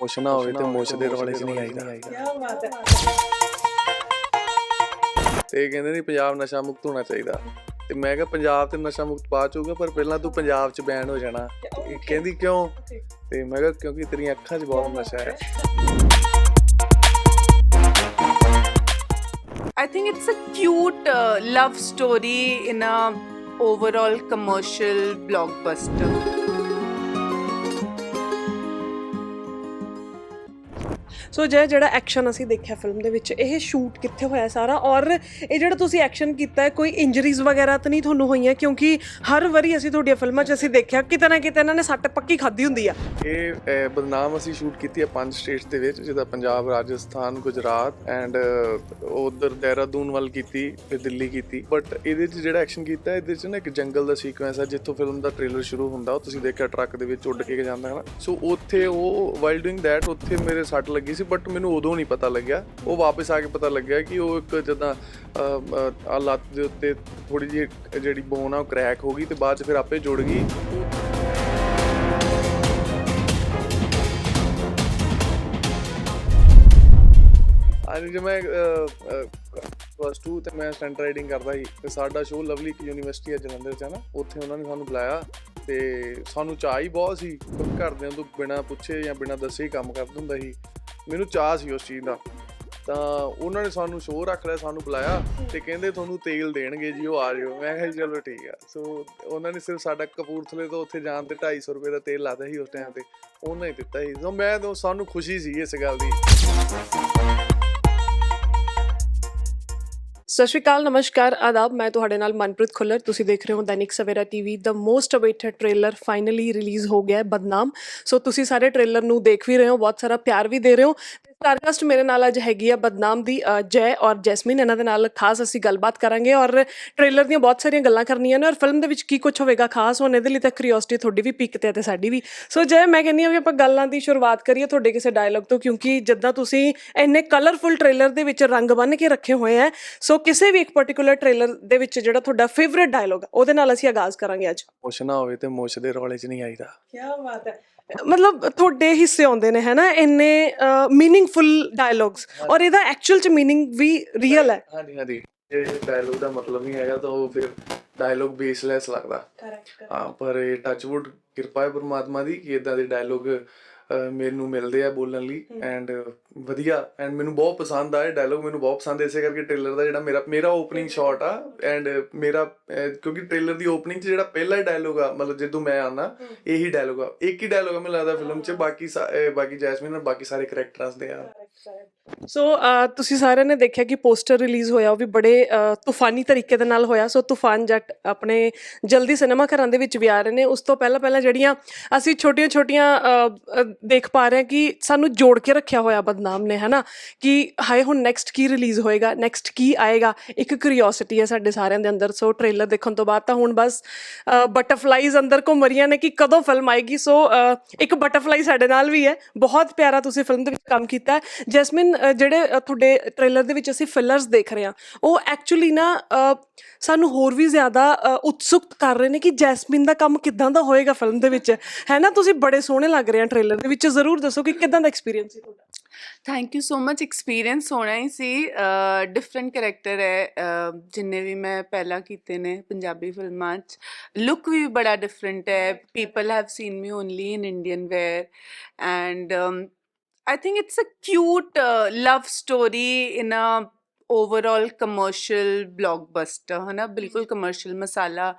ਕੁਛ ਨਾ ਹੋਵੇ ਤੇ ਮੁੱਛ ਦੇ ਰੌਲੇ 'ਚ ਨਹੀਂ ਆਈਦਾ। ਕੀ ਬਾਤ ਹੈ। ਤੇ ਇਹ ਕਹਿੰਦੇ ਨੇ ਪੰਜਾਬ ਨਸ਼ਾ ਮੁਕਤ ਹੋਣਾ ਚਾਹੀਦਾ। ਤੇ ਮੈਂ ਕਿਹਾ ਪੰਜਾਬ ਤੇ ਨਸ਼ਾ ਮੁਕਤ ਬਾਅਦ ਚ ਹੋਊਗਾ ਪਰ ਪਹਿਲਾਂ ਤੂੰ ਪੰਜਾਬ 'ਚ ਬੈਨ ਹੋ ਜਾਣਾ। ਇਹ ਕਹਿੰਦੀ ਕਿਉਂ? ਤੇ ਮੈਂ ਕਿਹਾ ਕਿਉਂਕਿ ਤੇਰੀਆਂ ਅੱਖਾਂ 'ਚ ਬਹੁਤ ਨਸ਼ਾ ਹੈ। I think it's a cute uh, love story in a overall commercial blockbuster. ਸੋ ਜੇ ਜਿਹੜਾ ਐਕਸ਼ਨ ਅਸੀਂ ਦੇਖਿਆ ਫਿਲਮ ਦੇ ਵਿੱਚ, ਇਹ ਸ਼ੂਟ ਕਿੱਥੇ ਹੋਇਆ ਸਾਰਾ? ਔਰ ਇਹ ਜਿਹੜਾ ਤੁਸੀਂ ਐਕਸ਼ਨ ਕੀਤਾ ਹੈ, ਕੋਈ ਇੰਜਰੀਜ਼ ਵਗੈਰਾ ਤਾਂ ਨਹੀਂ ਤੁਹਾਨੂੰ ਹੋਈਆਂ? ਕਿਉਂਕਿ ਹਰ ਵਾਰੀ ਅਸੀਂ ਤੁਹਾਡੀਆਂ ਫਿਲਮਾਂ 'ਚ ਅਸੀਂ ਦੇਖਿਆ, ਕਿਤੇ ਨਾ ਕਿਤੇ ਇਹਨਾਂ ਨੇ ਸੱਟ ਪੱਕੀ ਖਾਦੀ ਹੁੰਦੀ ਆ। ਇਹ ਬਦਨਾਮ ਅਸੀਂ ਸ਼ੂਟ ਕੀਤੀ ਹੈ ਪੰਜ ਸਟੇਟਸ ਦੇ ਵਿੱਚ ਜਿਹਦਾ ਪੰਜਾਬ, ਰਾਜਸਥਾਨ, ਗੁਜਰਾਤ ਐਂਡ ਉਧਰ ਦੇਹਰਾਦੂਨ ਵੱਲ ਕੀਤੀ, ਫਿਰ ਦਿੱਲੀ ਕੀਤੀ। ਬਟ ਇਹਦੇ 'ਚ ਜਿਹੜਾ ਐਕਸ਼ਨ ਕੀਤਾ, ਇਹਦੇ 'ਚ ਨਾ ਇੱਕ ਜੰਗਲ ਦਾ ਸੀਕੁਐਂਸ ਹੈ ਜਿੱਥੋਂ ਫਿਲਮ ਦਾ ਟ੍ਰੇਲਰ ਸ਼ੁਰੂ ਹੁੰਦਾ, ਉਹ ਤੁਸੀਂ ਦੇਖਿਆ, ਟਰੱਕ ਦੇ ਵਿੱਚ ਉੱਡ ਕੇ ਜਾਂਦਾ ਹੈ ਨਾ ਸੋ ਉੱਥੇ ਉਹ ਵਾਈਲ ਡੂਇੰਗ ਦੈਟ ਉੱਥੇ ਮੇਰੇ ਸੱਟ ਲੱਗੀ ਸੀ ਬਟ ਮੈਨੂੰ ਉਦੋਂ ਨਹੀਂ ਪਤਾ ਲੱਗਿਆ। ਉਹ ਵਾਪਸ ਆ ਕੇ ਪਤਾ ਲੱਗਿਆ ਕਿ ਉਹ ਇੱਕ ਜਦਾਂ ਆ ਲੱਤ ਦੇ ਉੱਤੇ ਥੋੜੀ ਜਿਹੀ ਜਿਹੜੀ ਬੋਨ ਆ ਉਹ ਕ੍ਰੈਕ ਹੋ ਗਈ ਤੇ ਬਾਅਦ ਚ ਫਿਰ ਆਪੇ ਜੁੜ ਗਈ। ਅੱਜ ਜੇ ਮੈਂ ਪਲੱਸ 2 ਤੇ ਮੈਂ ਸਟੈਂਟ ਰਾਈਡਿੰਗ ਕਰਦਾ ਸੀ ਤੇ ਸਾਡਾ ਸ਼ੋਅ ਲਵਲੀ ਇੱਕ ਯੂਨੀਵਰਸਿਟੀ ਹੈ ਜਲੰਧਰ ਚ ਹੈ ਨਾ, ਉੱਥੇ ਉਹਨਾਂ ਨੇ ਸਾਨੂੰ ਬੁਲਾਇਆ। ਤੇ ਸਾਨੂੰ ਚਾਹ ਹੀ ਬਹੁਤ ਸੀ ਘਰਦਿਆਂ ਤੋਂ ਬਿਨਾ ਪੁੱਛੇ ਜਾਂ ਬਿਨਾ ਦੱਸੇ ਹੀ ਕੰਮ ਕਰ ਦਿੰਦਾ ਸੀ। ਮੈਨੂੰ ਚਾਹ ਸੀ ਉਸ ਚੀਜ਼ ਦਾ। ਤਾਂ ਉਹਨਾਂ ਨੇ ਸਾਨੂੰ ਸ਼ੋਅ ਰੱਖ ਲਿਆ, ਸਾਨੂੰ ਬੁਲਾਇਆ ਤੇ ਕਹਿੰਦੇ ਤੁਹਾਨੂੰ ਤੇਲ ਦੇਣਗੇ ਜੀ, ਉਹ ਆ ਜਿਓ। ਮੈਂ ਕਿਹਾ ਜੀ, ਚਲੋ ਠੀਕ ਆ। ਸੋ ਉਹਨਾਂ ਨੇ ਸਿਰਫ ਸਾਡਾ ਕਪੂਰਥਲੇ ਤੋਂ ਉੱਥੇ ਜਾਣ ਤੇ 250 ਰੁਪਏ ਦਾ ਤੇਲ ਲਾਦਾ ਸੀ ਉਸ ਟਾਈਮ ਤੇ। ਉਹਨਾਂ ਹੀ ਦਿੱਤਾ ਸੀ। ਸੋ ਮੈਂ ਤਾਂ ਸਾਨੂੰ ਖੁਸ਼ੀ ਸੀ ਇਸ ਗੱਲ ਦੀ। ਸਤਿ ਸ਼੍ਰੀ ਅਕਾਲ, ਨਮਸਕਾਰ, ਆਦਾਬ। ਮੈਂ ਤੁਹਾਡੇ ਨਾਲ ਮਨਪ੍ਰੀਤ ਖੁੱਲਰ। ਤੁਸੀਂ ਦੇਖ ਰਹੇ ਹੋ ਦੈਨਿਕ ਸਵੇਰਾ ਟੀਵੀ। ਦਾ most awaited trailer finally release ਹੋ ਗਿਆ ਹੈ। ਬਦਨਾਮ। ਸੋ ਤੁਸੀਂ ਸਾਰੇ ਟ੍ਰੇਲਰ ਨੂੰ ਦੇਖ ਵੀ ਰਹੇ ਹੋ। ਬਹੁਤ ਸਾਰਾ ਪਿਆਰ ਵੀ ਦੇ ਰਹੇ ਹੋ। ਸਟਾਰਕਾਸਟ ਮੇਰੇ ਨਾਲ ਅੱਜ ਹੈਗੀ ਆ ਬਦਨਾਮ ਦੀ ਜੈ ਔਰ ਜੈਸਮਿਨ। ਇਹਨਾਂ ਦੇ ਨਾਲ ਖਾਸ ਅਸੀਂ ਗੱਲਬਾਤ ਕਰਾਂਗੇ ਔਰ ਟ੍ਰੇਲਰ ਦੀਆਂ ਬਹੁਤ ਸਾਰੀਆਂ ਗੱਲਾਂ ਕਰਨੀਆਂ ਨੇ ਔਰ ਫਿਲਮ ਦੇ ਵਿੱਚ ਕੀ ਕੁਝ ਹੋਵੇਗਾ ਖਾਸ ਹੋਣ ਇਹਦੇ ਲਈ ਤਾਂ ਕਿਉਰਿਓਸਿਟੀ ਤੁਹਾਡੀ ਵੀ ਪਿਕ ਤੇ ਤੇ ਸਾਡੀ ਵੀ। ਸੋ ਜੈ ਮੈਂ ਕਹਿੰਦੀ ਹਾਂ ਵੀ ਆਪਾਂ ਗੱਲਾਂ ਦੀ ਸ਼ੁਰੂਆਤ ਕਰੀਏ ਤੁਹਾਡੇ ਕਿਸੇ ਡਾਇਲੌਗ ਤੋਂ ਕਿਉਂਕਿ ਜਿੱਦਾਂ ਤੁਸੀਂ ਇੰਨੇ ਕਲਰਫੁਲ ਟ੍ਰੇਲਰ ਦੇ ਵਿੱਚ ਰੰਗ ਬੰਨ ਕੇ ਰੱਖੇ ਹੋਏ ਆ ਸੋ ਕਿਸੇ ਵੀ ਇੱਕ ਪਾਰਟਿਕੂਲਰ ਟ੍ਰੇਲਰ ਦੇ ਵਿੱਚ ਜਿਹੜਾ ਤੁਹਾਡਾ ਫੇਵਰਿਟ ਡਾਇਲੌਗ ਉਹਦੇ ਨਾਲ ਅਸੀਂ ਆਗਾਜ਼ ਕਰਾਂਗੇ ਅੱਜ। ਕੁਛ ਨਾ ਹੋਵੇ ਤੇ ਮੁੱਛ ਦੇ ਰੌਲੇ 'ਚ ਨਹੀਂ ਆਈਦਾ। ਕੀ ਬਾਤ ਹੈ। ਮਤਲਬ ਤੁਹਾਡੇ ਹਿੱਸੇ ਆਉਂਦੇ ਨੇ ਹੈਨਾ? ਇੰਨੇ ਮੀਨਿੰਗਫੁਲ ਡਾਇਲੌਗਸ ਔਰ ਇਹਦਾ ਐਕਚੁਅਲ ਚ ਮੀਨਿੰਗ ਵੀ ਰੀਅਲ ਹੈ। ਹਾਂਜੀ ਹਾਂਜੀ। ਇਹ ਡਾਇਲੋਗ ਦਾ ਮਤਲਬ ਨਹੀਂ ਹੈਗਾ ਤਾਂ ਉਹ ਫਿਰ ਡਾਇਲੋਗ ਬੇਸਲੈਸ ਲੱਗਦਾ। ਹਾਂ ਪਰ ਇਹ ਟੱਚਵੁੱਡ ਕਿਰਪਾ ਹੈ ਪਰਮਾਤਮਾ ਦੀ ਕਿ ਇਦਾਂ ਦੇ ਡਾਇਲੋਗ ਮੈਨੂੰ ਮਿਲਦੇ ਆ ਬੋਲਣ ਲਈ ਐਂਡ ਵਧੀਆ ਐਂਡ ਮੈਨੂੰ ਬਹੁਤ ਪਸੰਦ ਆਏ ਡਾਇਲੋਗ ਮੈਨੂੰ ਬਹੁਤ ਪਸੰਦ ਇਸੇ ਕਰਕੇ ਟ੍ਰੇਲਰ ਦਾ ਜਿਹੜਾ ਮੇਰਾ ਮੇਰਾ ਓਪਨਿੰਗ ਸ਼ਾਟ ਆ ਐਂਡ ਮੇਰਾ ਕਿਉਂਕਿ ਟ੍ਰੇਲਰ ਦੀ ਓਪਨਿੰਗ 'ਚ ਜਿਹੜਾ ਪਹਿਲਾ ਡਾਇਲੋਗ ਆ ਮਤਲਬ ਜਦੋਂ ਮੈਂ ਆਣਾ ਇਹੀ ਡਾਇਲੋਗ ਆ। ਇੱਕ ਹੀ ਡਾਇਲੋਗ ਆ ਮੈਨੂੰ ਲੱਗਦਾ ਫਿਲਮ 'ਚ ਬਾਕੀ ਬਾਕੀ ਜੈਸਮਿਨ ਔਰ ਬਾਕੀ ਸਾਰੇ ਕਰੈਕਟਰਸ ਦੇ ਆ। ਸੋ uh, ਤੁਸੀਂ ਸਾਰਿਆਂ ਨੇ ਦੇਖਿਆ ਕਿ ਪੋਸਟਰ ਰਿਲੀਜ਼ ਹੋਇਆ, ਉਹ ਵੀ ਬੜੇ ਤੂਫਾਨੀ ਤਰੀਕੇ ਦੇ ਨਾਲ ਹੋਇਆ। ਸੋ ਤੂਫਾਨ ਜੱਟ ਆਪਣੇ ਜਲਦੀ ਸਿਨੇਮਾ ਘਰਾਂ ਦੇ ਵਿੱਚ ਵੀ ਆ ਰਹੇ ਨੇ। ਉਸ ਤੋਂ ਪਹਿਲਾਂ ਪਹਿਲਾਂ ਜਿਹੜੀਆਂ ਅਸੀਂ ਛੋਟੀਆਂ-ਛੋਟੀਆਂ ਦੇਖ ਪਾ ਰਹੇ ਹਾਂ ਕਿ ਸਾਨੂੰ ਜੋੜ ਕੇ ਰੱਖਿਆ ਹੋਇਆ ਬਦਨਾਮ ਨੇ, ਹਨਾ? ਕਿ ਹਾਏ, ਹੁਣ ਨੈਕਸਟ ਕੀ ਰਿਲੀਜ਼ ਹੋਏਗਾ? ਨੈਕਸਟ ਕੀ ਆਏਗਾ? ਇੱਕ ਕਿਉਰਿਓਸਿਟੀ ਹੈ ਸਾਡੇ ਸਾਰਿਆਂ ਦੇ ਅੰਦਰ। ਸੋ ਟ੍ਰੇਲਰ ਦੇਖਣ ਤੋਂ ਬਾਅਦ ਤਾਂ ਹੁਣ ਬਸ ਬਟਰਫਲਾਈਜ਼ ਅੰਦਰ ਘੁੰਮ ਰਹੀਆਂ ਨੇ ਕਿ ਕਦੋਂ ਫਿਲਮ ਆਏਗੀ। ਸੋ ਇੱਕ ਬਟਰਫਲਾਈ ਸਾਡੇ ਨਾਲ ਵੀ ਹੈ। ਬਹੁਤ ਪਿਆਰਾ ਤੁਸੀਂ ਫਿਲਮ ਦੇ ਵਿੱਚ ਕੰਮ ਕੀਤਾ। ਜੈਸਮਿਨ ਜਿਹੜੇ ਤੁਹਾਡੇ ਟ੍ਰੇਲਰ ਦੇ ਵਿੱਚ ਅਸੀਂ ਫਿਲਰਸ ਦੇਖ ਰਹੇ ਹਾਂ ਉਹ ਐਕਚੁਅਲੀ ਨਾ ਸਾਨੂੰ ਹੋਰ ਵੀ ਜ਼ਿਆਦਾ ਅ, ਉਤਸੁਕ ਕਰ ਰਹੇ ਨੇ ਕਿ ਜੈਸਮਿਨ ਦਾ ਕੰਮ ਕਿੱਦਾਂ ਦਾ ਹੋਏਗਾ ਫਿਲਮ ਦੇ ਵਿੱਚ। ਹੈ ਨਾ? ਤੁਸੀਂ ਬੜੇ ਸੋਹਣੇ ਲੱਗ ਰਹੇ ਆ ਟ੍ਰੇਲਰ ਦੇ ਵਿੱਚ ਜ਼ਰੂਰ ਦੱਸੋ ਕਿ ਕਿੱਦਾਂ ਦਾ ਐਕਸਪੀਰੀਅੰਸ ਸੀ ਤੁਹਾਡਾ? Thank you so much experience ਹੋਣਾ ਹੀ ਸੀ ਡਿਫਰੈਂਟ ਕੈਰੈਕਟਰ ਹੈ ਜਿੰਨੇ ਵੀ ਮੈਂ ਪਹਿਲਾਂ ਕੀਤੇ ਨੇ ਪੰਜਾਬੀ ਫਿਲਮਾਂ 'ਚ। ਲੁੱਕ ਵੀ ਬੜਾ ਡਿਫਰੈਂਟ ਹੈ। People have seen me only in Indian wear and I think it's a cute love story in a overall commercial blockbuster ਹਨਾ ਬਿਲਕੁਲ commercial masala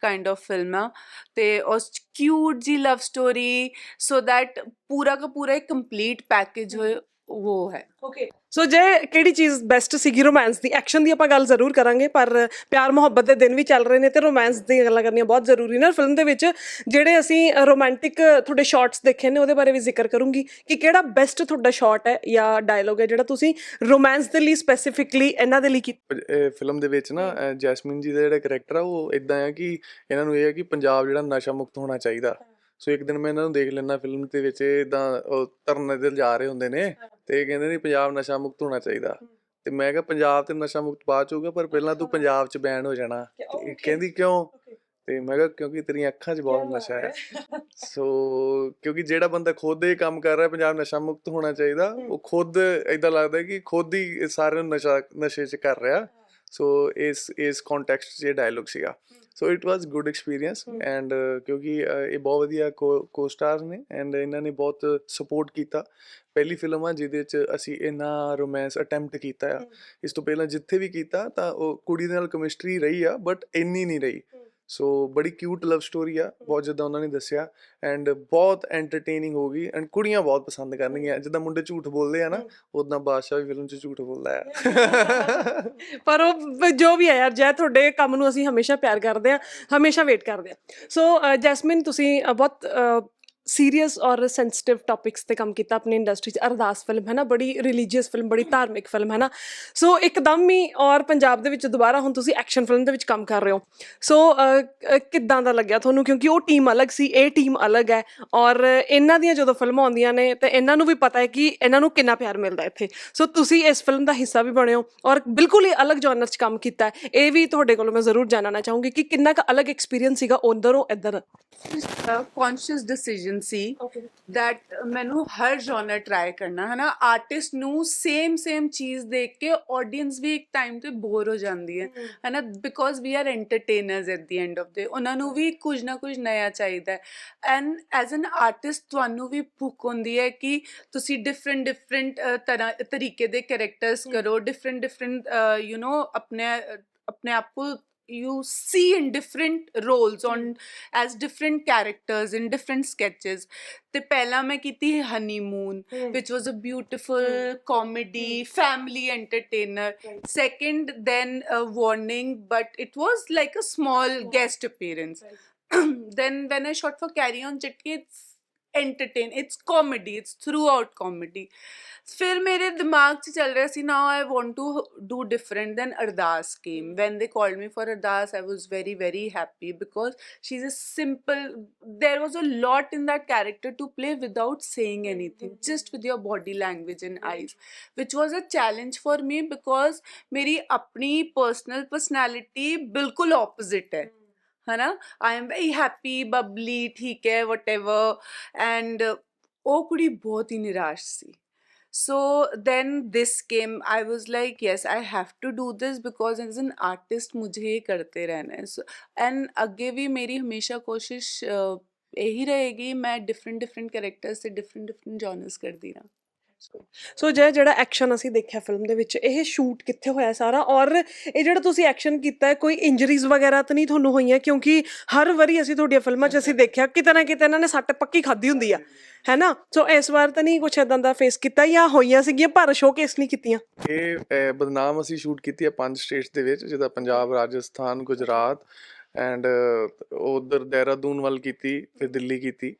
kind of film ਆ ਤੇ ਉਸ ਕਿਊਟ ਜੀ ਲਵ ਸਟੋਰੀ ਸੋ ਦੈਟ ਪੂਰਾ ਦਾ ਪੂਰਾ ਇੱਕ complete package ਹੋਏ ਉਹ ਹੈ ਓਕੇ ਸੋ ਜੇ ਕਿਹੜੀ ਚੀਜ਼ ਬੈਸਟ ਸੀਗੀ ਰੋਮਾਂਸ ਦੀ ਐਕਸ਼ਨ ਦੀ ਆਪਾਂ ਗੱਲ ਜ਼ਰੂਰ ਕਰਾਂਗੇ ਪਰ ਪਿਆਰ ਮੁਹੱਬਤ ਦੇ ਦਿਨ ਵੀ ਚੱਲ ਰਹੇ ਨੇ ਤੇ ਰੋਮਾਂਸ ਦੀ ਗੱਲਾਂ ਕਰਨੀਆਂ ਬਹੁਤ ਜ਼ਰੂਰੀ ਨੇ ਫਿਲਮ ਦੇ ਵਿੱਚ ਜਿਹੜੇ ਅਸੀਂ ਰੋਮਾਂਟਿਕ ਤੁਹਾਡੇ ਸ਼ਾਟਸ ਦੇਖੇ ਨੇ ਉਹਦੇ ਬਾਰੇ ਵੀ ਜ਼ਿਕਰ ਕਰੂੰਗੀ ਕਿ ਕਿਹੜਾ ਬੈਸਟ ਤੁਹਾਡਾ ਸ਼ਾਟ ਹੈ ਜਾਂ ਡਾਇਲੋਗ ਹੈ ਜਿਹੜਾ ਤੁਸੀਂ ਰੋਮਾਂਸ ਦੇ ਲਈ ਸਪੈਸੀਫਿਕਲੀ ਇਹਨਾਂ ਦੇ ਲਈ ਕੀਤਾ ਫਿਲਮ ਦੇ ਵਿੱਚ ਨਾ ਜੈਸਮਿਨ ਜੀ ਦਾ ਜਿਹੜਾ ਕਰੈਕਟਰ ਆ ਉਹ ਇਦਾਂ ਆ ਕਿ ਇਹਨਾਂ ਨੂੰ ਇਹ ਹੈ ਕਿ ਪੰਜਾਬ ਜਿਹੜਾ ਨਸ਼ਾ ਮੁਕਤ ਹੋਣਾ ਚਾਹੀਦਾ ਸੋ ਇੱਕ ਦਿਨ ਮੈਂ ਇਹਨਾਂ ਨੂੰ ਦੇਖ ਲੈਣਾ ਫਿਲਮ ਦੇ ਵਿੱਚ ਇਦਾਂ ਧਰਨੇ ਤੇ ਜਾ ਰਹੇ ਹੁੰਦੇ ਨੇ ਤੇ ਇਹ ਕਹਿੰਦੇ ਨੇ ਪੰਜਾਬ ਨਸ਼ਾ ਮੁਕਤ ਹੋਣਾ ਚਾਹੀਦਾ। ਤੇ ਮੈਂ ਕਿਹਾ ਪੰਜਾਬ ਤੇ ਨਸ਼ਾ ਮੁਕਤ ਬਾਅਦ ਚ ਹੋਊਗਾ ਪਰ ਪਹਿਲਾਂ ਤੂੰ ਪੰਜਾਬ 'ਚ ਬੈਨ ਹੋ ਜਾਣਾ। ਕਹਿੰਦੀ ਕਿਉਂ? ਤੇ ਮੈਂ ਕਿਹਾ ਕਿਉਂਕਿ ਤੇਰੀਆਂ ਅੱਖਾਂ 'ਚ ਬਹੁਤ ਨਸ਼ਾ ਹੈ। ਸੋ ਕਿਉਂਕਿ ਜਿਹੜਾ ਬੰਦਾ ਖੁਦ ਇਹ ਕੰਮ ਕਰ ਰਿਹਾ ਪੰਜਾਬ ਨਸ਼ਾ ਮੁਕਤ ਹੋਣਾ ਚਾਹੀਦਾ ਉਹ ਖੁਦ ਇਦਾਂ ਲੱਗਦਾ ਕਿ ਖੁਦ ਹੀ ਸਾਰਿਆਂ ਨੂੰ ਨਸ਼ਾ ਨਸ਼ੇ 'ਚ ਕਰ ਰਿਹਾ। ਸੋ ਇਸ ਇਸ ਕੰਟੈਕਸਟ 'ਚ ਇਹ ਡਾਇਲੌਗ ਸੀਗਾ। So it was good experience and ਕਿਉਂਕਿ ਇਹ ਬਹੁਤ ਵਧੀਆ ਕੋ ਸਟਾਰਸ ਨੇ ਐਂਡ ਇਹਨਾਂ ਨੇ ਬਹੁਤ ਸਪੋਰਟ ਕੀਤਾ। ਪਹਿਲੀ ਫਿਲਮ ਆ ਜਿਹਦੇ 'ਚ ਅਸੀਂ ਇੰਨਾ ਰੋਮਾਂਸ ਅਟੈਂਪਟ ਕੀਤਾ ਆ। ਇਸ ਤੋਂ ਪਹਿਲਾਂ ਜਿੱਥੇ ਵੀ ਕੀਤਾ ਤਾਂ ਉਹ ਕੁੜੀ ਦੇ ਨਾਲ ਕੈਮਿਸਟਰੀ ਰਹੀ ਆ ਬਟ ਇੰਨੀ ਨਹੀਂ ਰਹੀ। ਸੋ ਬੜੀ ਕਿਊਟ ਲਵ ਸਟੋਰੀ ਆ ਬਹੁਤ ਜਿੱਦਾਂ ਉਹਨਾਂ ਨੇ ਦੱਸਿਆ ਐਂਡ ਬਹੁਤ ਐਂਟਰਟੇਨਿੰਗ ਹੋ ਗਈ ਐਂਡ ਕੁੜੀਆਂ ਬਹੁਤ ਪਸੰਦ ਕਰਨਗੀਆਂ ਜਿੱਦਾਂ ਮੁੰਡੇ ਝੂਠ ਬੋਲਦੇ ਆ ਨਾ ਉਦਾਂ ਬਾਦਸ਼ਾਹ ਵੀ ਫਿਲਮ 'ਚ ਝੂਠ ਬੋਲਦਾ ਆ ਪਰ ਉਹ ਜੋ ਵੀ ਹੈ ਯਾਰ ਜੈ ਤੁਹਾਡੇ ਕੰਮ ਨੂੰ ਅਸੀਂ ਹਮੇਸ਼ਾ ਪਿਆਰ ਕਰਦੇ ਆ ਹਮੇਸ਼ਾ ਵੇਟ ਕਰਦੇ ਆ ਸੋ ਜੈਸਮਿਨ ਤੁਸੀਂ ਬਹੁਤ ਸੀਰੀਅਸ ਔਰ ਸੈਂਸਿਟਿਵ ਟੌਪਿਕਸ ਤੇ ਕੰਮ ਕੀਤਾ ਆਪਣੀ ਇੰਡਸਟਰੀ 'ਚ। ਅਰਦਾਸ ਫਿਲਮ ਹੈ ਨਾ? ਬੜੀ ਰਿਲੀਜੀਅਸ ਫਿਲਮ ਬੜੀ ਧਾਰਮਿਕ ਫਿਲਮ ਹੈ ਨਾ? ਸੋ ਇੱਕਦਮ ਹੀ ਔਰ ਪੰਜਾਬ ਦੇ ਵਿੱਚ ਦੁਬਾਰਾ ਹੁਣ ਤੁਸੀਂ ਐਕਸ਼ਨ ਫਿਲਮ ਦੇ ਵਿੱਚ ਕੰਮ ਕਰ ਰਹੇ ਹੋ। ਸੋ ਕਿੱਦਾਂ ਦਾ ਲੱਗਿਆ ਤੁਹਾਨੂੰ? ਕਿਉਂਕਿ ਉਹ ਟੀਮ ਅਲੱਗ ਸੀ, ਇਹ ਟੀਮ ਅਲੱਗ ਹੈ। ਔਰ ਇਹਨਾਂ ਦੀਆਂ ਜਦੋਂ ਫਿਲਮਾਂ ਆਉਂਦੀਆਂ ਨੇ, ਤੇ ਇਹਨਾਂ ਨੂੰ ਵੀ ਪਤਾ ਹੈ ਕਿ ਇਹਨਾਂ ਨੂੰ ਕਿੰਨਾ ਪਿਆਰ ਮਿਲਦਾ ਇੱਥੇ। ਸੋ ਤੁਸੀਂ ਇਸ ਫਿਲਮ ਦਾ ਹਿੱਸਾ ਵੀ ਬਣੇ ਹੋ ਔਰ ਬਿਲਕੁਲ ਹੀ ਅਲੱਗ ਜਨਰ 'ਚ ਕੰਮ ਕੀਤਾ ਇਹ ਵੀ ਤੁਹਾਡੇ ਕੋਲੋਂ ਮੈਂ ਜ਼ਰੂਰ ਜਾਣਨਾ ਚਾਹੂੰਗੀ ਕਿ ਕਿੰਨਾ ਕੁ ਅਲੱਗ ਐਕਸਪੀਰੀਅੰਸ ਸੀਗਾ ਉਧਰੋਂ ਇੱਧਰ? ਕੌਨਸ਼ੀਅਸ ਡਿਸੀਜਨ ਪੈਸ਼ਨ ਸੀ ਦੈਟ ਮੈਨੂੰ ਹਰ ਜਨਰ ਟਰਾਈ ਕਰਨਾ ਹੈ ਨਾ ਆਰਟਿਸਟ ਨੂੰ ਸੇਮ ਸੇਮ ਚੀਜ਼ ਦੇਖ ਕੇ ਆਡੀਅנס ਵੀ ਇੱਕ ਟਾਈਮ ਤੇ ਬੋਰ ਹੋ ਜਾਂਦੀ ਹੈ ਹੈ ਨਾ because we are entertainers at the end of the ਉਹਨਾਂ ਨੂੰ ਵੀ ਕੁਝ ਨਾ ਕੁਝ ਨਵਾਂ ਚਾਹੀਦਾ ਐਂਡ ਐਜ਼ ਐਨ ਆਰਟਿਸਟ ਤੁਹਾਨੂੰ ਵੀ ਭੁੱਖ ਹੁੰਦੀ ਹੈ ਕਿ ਤੁਸੀਂ ਡਿਫਰੈਂਟ ਡਿਫਰੈਂਟ ਤਰ੍ਹਾਂ ਤਰੀਕੇ ਦੇ ਕੈਰੈਕਟਰਸ ਕਰੋ ਡਿਫਰੈਂਟ ਡਿਫਰੈਂਟ ਯੂ نو ਆਪਣੇ ਆਪਣੇ ਆਪ ਨੂੰ you see in different roles on hmm. as different characters in different sketches the pehla main ki honeymoon mm. which was a beautiful mm. comedy mm. family entertainer right. second then a warning but it was like a small hmm. guest appearance right. then when i shot for carry on chitki it's entertain it's comedy it's throughout comedy ਫਿਰ ਮੇਰੇ ਦਿਮਾਗ 'ਚ ਚੱਲ ਰਿਹਾ ਸੀ now I want to do different than Ardas came when they called me for Ardas I was very very happy because she is a simple there was a lot in that character to play without saying anything just with your body language and eyes which was a challenge for me because ਮੇਰੀ ਆਪਣੀ personal personality ਬਿਲਕੁਲ opposite ਹੈ ਹਨਾ? I am very happy bubbly ਠੀਕ ਹੈ whatever and ਉਹ ਕੁੜੀ ਬਹੁਤ ਹੀ ਨਿਰਾਸ਼ ਸੀ। So then this came, i was like, yes, i have to do this because as an artist mujhe ye karte rehna hai so, and ਅੱਗੇ ਵੀ ਮੇਰੀ ਹਮੇਸ਼ਾ ਕੋਸ਼ਿਸ਼ ਇਹੀ ਰਹੇਗੀ ਮੈਂ ਡਿਫਰੈਂਟ ਡਿਫਰੈਂਟ ਕੈਰੈਕਟਰਸ ਤੇ ਡਿਫਰੈਂਟ ਡਿਫਰੈਂਟ ਜਨਰਸ ਕਰਦੀ ਰਹਾਂ ਸੋ ਜੇ ਜਿਹੜਾ ਐਕਸ਼ਨ ਅਸੀਂ ਦੇਖਿਆ ਫਿਲਮ ਦੇ ਵਿੱਚ ਇਹ ਸ਼ੂਟ ਕਿੱਥੇ ਹੋਇਆ ਸਾਰਾ? ਔਰ ਇਹ ਜਿਹੜਾ ਤੁਸੀਂ ਐਕਸ਼ਨ ਕੀਤਾ ਹੈ ਕੋਈ ਇੰਜਰੀਜ਼ ਵਗੈਰਾ ਤਾਂ ਨਹੀਂ ਤੁਹਾਨੂੰ ਹੋਈਆਂ? ਕਿਉਂਕਿ ਹਰ ਵਾਰੀ ਅਸੀਂ ਤੁਹਾਡੀਆਂ ਫਿਲਮਾਂ 'ਚ ਅਸੀਂ ਦੇਖਿਆ ਕਿਤੇ ਨਾ ਕਿਤੇ ਇਹਨਾਂ ਨੇ ਸੱਟ ਪੱਕੀ ਖਾਦੀ ਹੁੰਦੀ ਆ। ਹੈ ਸੋ ਇਸ ਵਾਰ ਤਾਂ ਨਹੀਂ ਕੁਛ ਇਦਾਂ ਦਾ ਫੇਸ ਕੀਤਾ ਜਾਂ ਹੋਈਆਂ ਸੀਗੀਆਂ ਪਰ ਸ਼ੋਕੇਸ ਨਹੀਂ ਕੀਤੀਆਂ। ਇਹ ਅਹ, ਬਦਨਾਮ ਅਸੀਂ ਸ਼ੂਟ ਕੀਤੀ ਹੈ ਪੰਜ ਸਟੇਟਸ ਦੇ ਵਿੱਚ ਜਿਹਦਾ ਪੰਜਾਬ ਰਾਜਸਥਾਨ ਗੁਜਰਾਤ ਐਂਡ ਉਧਰ ਦੇਹਰਾਦੂਨ ਵੱਲ ਕੀਤੀ ਫਿਰ ਦਿੱਲੀ ਕੀਤੀ।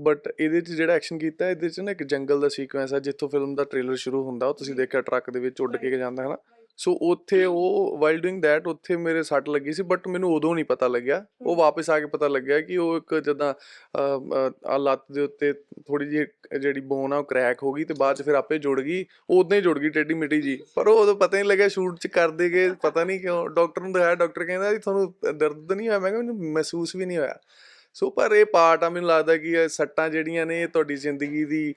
ਬਟ ਇਹਦੇ 'ਚ ਜਿਹੜਾ ਐਕਸ਼ਨ ਕੀਤਾ ਇਹਦੇ 'ਚ ਨਾ ਇੱਕ ਜੰਗਲ ਦਾ ਸੀਕੁਐਂਸ ਹੈ ਜਿੱਥੋਂ ਫਿਲਮ ਦਾ ਟ੍ਰੇਲਰ ਸ਼ੁਰੂ ਹੁੰਦਾ ਉਹ ਤੁਸੀਂ ਦੇਖਿਆ ਟਰੱਕ ਦੇ ਵਿੱਚ ਉੱਡ ਕੇ ਜਾਂਦਾ ਹੈ ਨਾ ਸੋ ਉੱਥੇ ਉਹ ਵਾਈਲ ਡੂਇੰਗ ਥੈਟ ਉੱਥੇ ਮੇਰੇ ਸੱਟ ਲੱਗੀ ਸੀ ਬਟ ਮੈਨੂੰ ਉਦੋਂ ਨਹੀਂ ਪਤਾ ਲੱਗਿਆ। ਉਹ ਵਾਪਸ ਆ ਕੇ ਪਤਾ ਲੱਗਿਆ ਕਿ ਉਹ ਇੱਕ ਜਦਾਂ ਆ ਲੱਤ ਦੇ ਉੱਤੇ ਥੋੜੀ ਜਿਹੀ ਜਿਹੜੀ ਬੋਨ ਆ ਉਹ ਕ੍ਰੈਕ ਹੋ ਗਈ ਤੇ ਬਾਅਦ ਚ ਫਿਰ ਆਪੇ ਜੁੜ ਗਈ। ਉਹ ਉਦਾਂ ਹੀ ਜੁੜ ਗਈ ਟੇਢੀ ਮਿੱਟੀ ਜੀ ਪਰ ਉਹ ਉਦੋਂ ਪਤਾ ਨਹੀਂ ਲੱਗਿਆ ਸ਼ੂਟ ਚ ਕਰਦੇ ਗਏ ਪਤਾ ਨਹੀਂ ਕਿਉਂ। ਡਾਕਟਰ ਨੂੰ ਦਿਖਾਇਆ ਡਾਕਟਰ ਕਹਿੰਦਾ ਜੀ ਤੁਹਾਨੂੰ ਦਰਦ ਨਹੀਂ ਹੋਇਆ? ਮੈਂ ਕਿਹਾ ਮੈਨੂੰ ਮਹਿਸੂਸ ਵੀ ਨਹੀਂ ਹੋਇਆ। ਸੋ ਪਰ ਇਹ ਪਾਰਟ ਆ ਮੈਨੂੰ ਲੱਗਦਾ ਕਿ ਇਹ ਸੱਟਾਂ ਜਿਹੜੀਆਂ ਨੇ ਇਹ ਤੁਹਾਡੀ ਜ਼ਿੰਦਗੀ ਦੀ